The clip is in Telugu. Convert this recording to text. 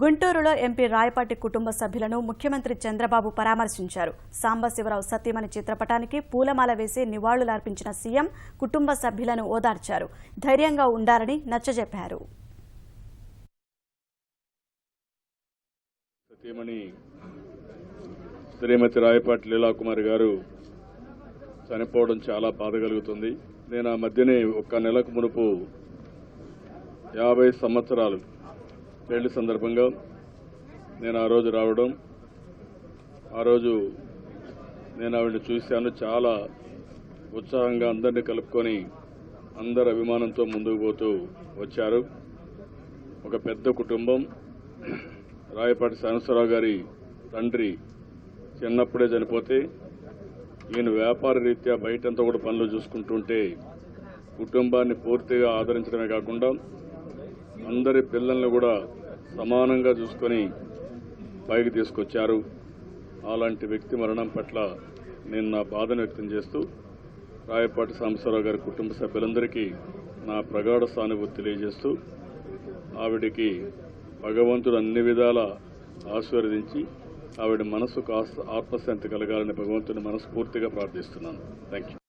గుంటూరులో ఎంపీ రాయపాటి కుటుంబ సభ్యులను ముఖ్యమంత్రి చంద్రబాబు పరామర్శించారు. సాంబశివరావు సతీమణి చిత్రపటానికి పూలమాల వేసి నివాళులర్పించిన సీఎం కుటుంబ సభ్యులను ఓదార్చారు. ధైర్యంగా ఉండాలని నచ్చజెప్పారు. శ్రీమతి రాయపాటి లీలాకుమారి గారు చనిపోవడం చాలా బాధ కలుగుతుంది. నేను ఆ మధ్యనే ఒక్క నెలకు మునుపు యాభై సంవత్సరాలు పెళ్ళి సందర్భంగా నేను ఆ రోజు రావడం ఆ రోజు నేను ఆవిడని చూశాను. చాలా ఉత్సాహంగా అందరినీ కలుపుకొని అందరి అభిమానంతో ముందుకు పోతూ వచ్చారు. ఒక పెద్ద కుటుంబం. రాయపాటి సానసరావు గారి తండ్రి చిన్నప్పుడే చనిపోతే ఈయన వ్యాపార రీత్యా బయటంతా కూడా పనులు చూసుకుంటుంటే కుటుంబాన్ని పూర్తిగా ఆదరించడమే కాకుండా అందరి పిల్లల్ని కూడా సమానంగా చూసుకొని పైకి తీసుకొచ్చారు. అలాంటి వ్యక్తి మరణం పట్ల నేను నా బాధను వ్యక్తం చేస్తూ రాయపాటి సాంబశివరావు గారి కుటుంబ సభ్యులందరికీ నా ప్రగాఢ సానుభూతి తెలియజేస్తూ ఆవిడికి భగవంతుడు అన్ని విధాల ఆశీర్వదించి ఆవిడ మనసుకు ఆత్మశాంతి కలగాలని భగవంతుని మనస్ఫూర్తిగా ప్రార్థిస్తున్నాను. Thank you